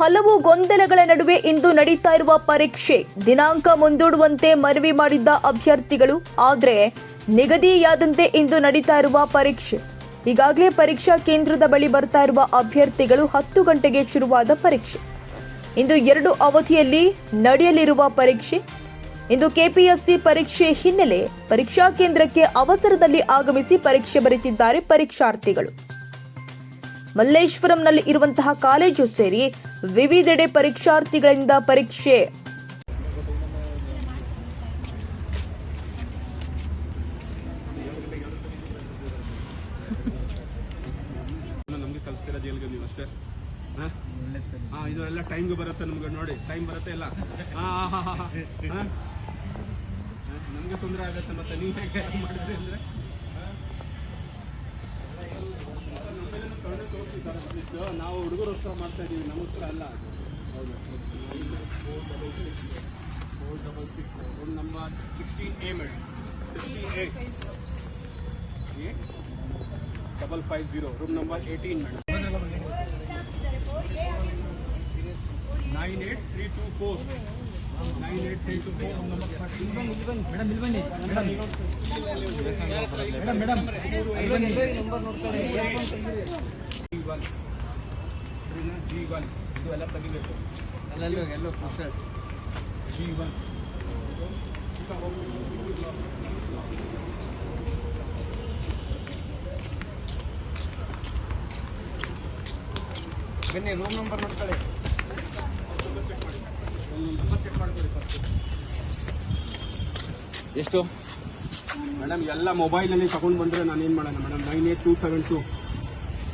ಹಲವು ಗೊಂದಲಗಳ ನಡುವೆ ಇಂದು ನಡೀತಾ ಇರುವ ಪರೀಕ್ಷೆ. ದಿನಾಂಕ ಮುಂದೂಡುವಂತೆ ಮನವಿ ಮಾಡಿದ್ದ ಅಭ್ಯರ್ಥಿಗಳು, ಆದರೆ ನಿಗದಿಯಾದಂತೆ ಇಂದು ನಡೀತಾ ಇರುವ ಪರೀಕ್ಷೆ. ಈಗಾಗಲೇ ಪರೀಕ್ಷಾ ಕೇಂದ್ರದ ಬಳಿ ಬರ್ತಾ ಇರುವ ಅಭ್ಯರ್ಥಿಗಳು ಹತ್ತು ಗಂಟೆಗೆ ಶುರುವಾದ ಪರೀಕ್ಷೆ. ಇಂದು ಎರಡು ಅವಧಿಯಲ್ಲಿ ನಡೆಯಲಿರುವ ಪರೀಕ್ಷೆ. ಇಂದು ಕೆಪಿಎಸ್ಸಿ ಪರೀಕ್ಷೆ ಹಿನ್ನೆಲೆ ಪರೀಕ್ಷಾ ಕೇಂದ್ರಕ್ಕೆ ಅವಸರದಲ್ಲಿ ಆಗಮಿಸಿ ಪರೀಕ್ಷೆ ಬರೆದಿದ್ದಾರೆ ಪರೀಕ್ಷಾರ್ಥಿಗಳು. ಮಲ್ಲೇಶ್ವರಂನಲ್ಲಿ ಇರುವಂತಹ ಕಾಲೇಜು ಸೇರಿ ವಿವಿಧೆಡೆ ಪರೀಕ್ಷಾರ್ಥಿಗಳಿಂದ ಪರೀಕ್ಷೆ. ಇದು ಎಲ್ಲ ಟೈಮ್ಗೆ ಬರುತ್ತೆ ನಮ್ಗೆ ನೋಡಿ. ಟೈಮ್ ಬರುತ್ತೆ ಇಲ್ಲ? ನಮ್ಗೆ ತೊಂದರೆ ಆಗುತ್ತೆ ಮತ್ತೆ ನೀವು ಹೇಗೆ ಮಾಡಿದ್ರಿ ಅಂದ್ರೆ? ನಾವು ಹುಡುಗರೋಸ್ಕರ ಮಾಡ್ತಾ ಇದೀವಿ ನಮಸ್ಕಾರ ಅಲ್ಲ ಹೌದು four double six room number sixteen A madam sixteen eight double five zero room number eighteen madam nine eight three two four nine eight three two four room number G one ಇದು ಎಲ್ಲ ತೆಗಿಬೇಕು. ಎಲ್ಲೆಲ್ಲೋ ಎಲ್ಲೋ first G one ಬನ್ನಿ room number ನೋಡ್ಕೊಳ್ಳಿ. ಎಷ್ಟು? Madam ಎಲ್ಲ ಮೊಬೈಲಲ್ಲಿ ತಗೊಂಡು ಬಂದರೆ ನಾನು ಏನು ಮಾಡೋಣ? Madam nine eight two seven two